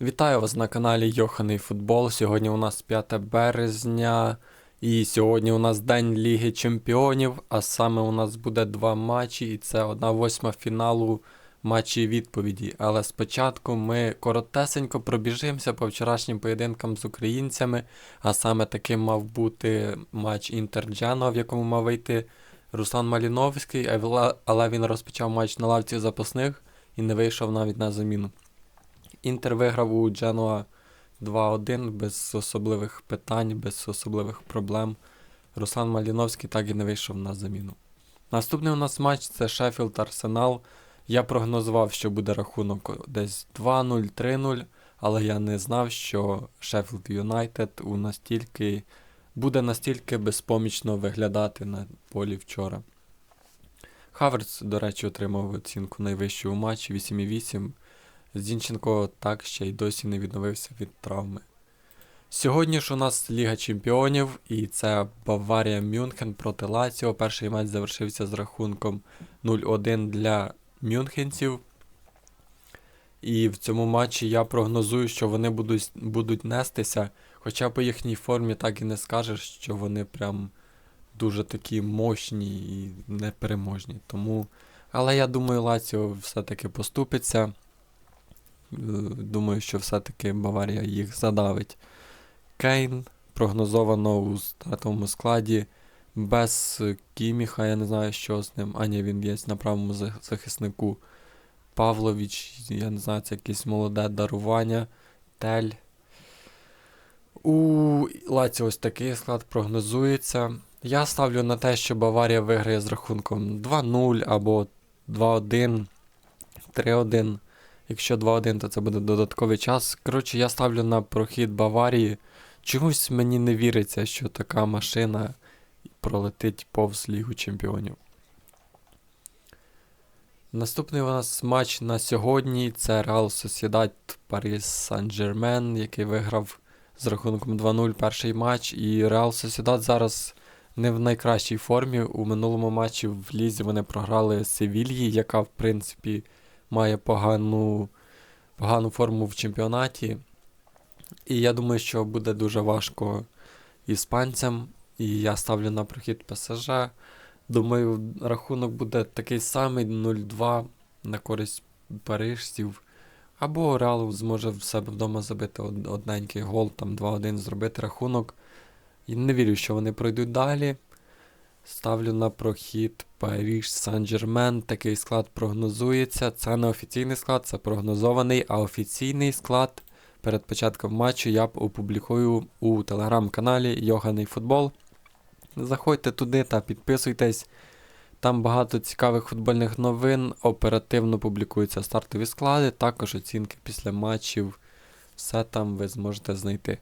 Вітаю вас на каналі Йоханий Футбол. Сьогодні у нас 5 березня, і сьогодні у нас День Ліги Чемпіонів, а саме у нас буде два матчі, і це одна восьма фіналу матчі відповіді. Але спочатку ми коротесенько пробіжимося по вчорашнім поєдинкам з українцями, а саме таким мав бути матч Інтерджано, в якому мав вийти Руслан Маліновський, але він розпочав матч на лавці запасних і не вийшов навіть на заміну. Інтер виграв у Дженуа 2-1 без особливих питань, без особливих проблем. Руслан Маліновський так і не вийшов на заміну. Наступний у нас матч це Шеффілд Арсенал. Я прогнозував, що буде рахунок десь 2-0, 3-0, але я не знав, що Шеффілд Юнайтед у настільки буде настільки безпомічно виглядати на полі вчора. Хаверц, до речі, отримав оцінку найвищу у матчі 8,8. Зінченко так ще й досі не відновився від травми. Сьогодні ж у нас Ліга Чемпіонів, і це Баварія Мюнхен проти Лаціо. Перший матч завершився з рахунком 0-1 для мюнхенців. І в цьому матчі я прогнозую, що вони будуть, будуть нестися. Хоча по їхній формі так і не скажеш, що вони прям дуже такі мощні і непереможні. Тому. Але я думаю, Лаціо все-таки поступиться. Е, Думаю, що все-таки Баварія їх задавить. Кейн прогнозовано у стартовому складі. Без Кіміха, я не знаю, що з ним. А він є на правому захиснику. Павлович, я не знаю, це якесь молоде дарування. Тель. У Лаці ось такий склад прогнозується. Я ставлю на те, що Баварія виграє з рахунком 2-0 або 2-1, 3-1. Якщо 2-1, то це буде додатковий час. Коротше, я ставлю на прохід Баварії. Чомусь мені не віриться, що така машина пролетить повз Лігу Чемпіонів. Наступний у нас матч на сьогодні це Реал Сосідат Паріс Сан-Жермен, який виграв з рахунком 2-0 перший матч. І Реал Сосідат зараз не в найкращій формі. У минулому матчі в Лізі вони програли Севільї, яка, в принципі, має погану, погану форму в чемпіонаті. І я думаю, що буде дуже важко іспанцям. І я ставлю на прохід ПСЖ. Думаю, рахунок буде такий самий 0-2 на користь парижців. Або Реал зможе в себе вдома забити одненький гол, там 2-1 зробити рахунок. І не вірю, що вони пройдуть далі. Ставлю на прохід Паріж Сан-Жермен. Такий склад прогнозується. Це не офіційний склад, це прогнозований, а офіційний склад перед початком матчу я б опублікую у телеграм-каналі Йоганий Футбол. Заходьте туди та підписуйтесь. Там багато цікавих футбольних новин, оперативно публікуються стартові склади, також оцінки після матчів. Все там ви зможете знайти.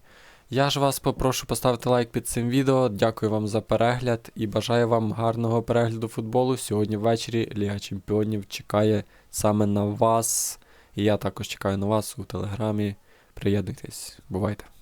Я ж вас попрошу поставити лайк під цим відео. Дякую вам за перегляд і бажаю вам гарного перегляду футболу. Сьогодні ввечері Ліга Чемпіонів чекає саме на вас. І я також чекаю на вас у телеграмі. Приєднуйтесь, бувайте!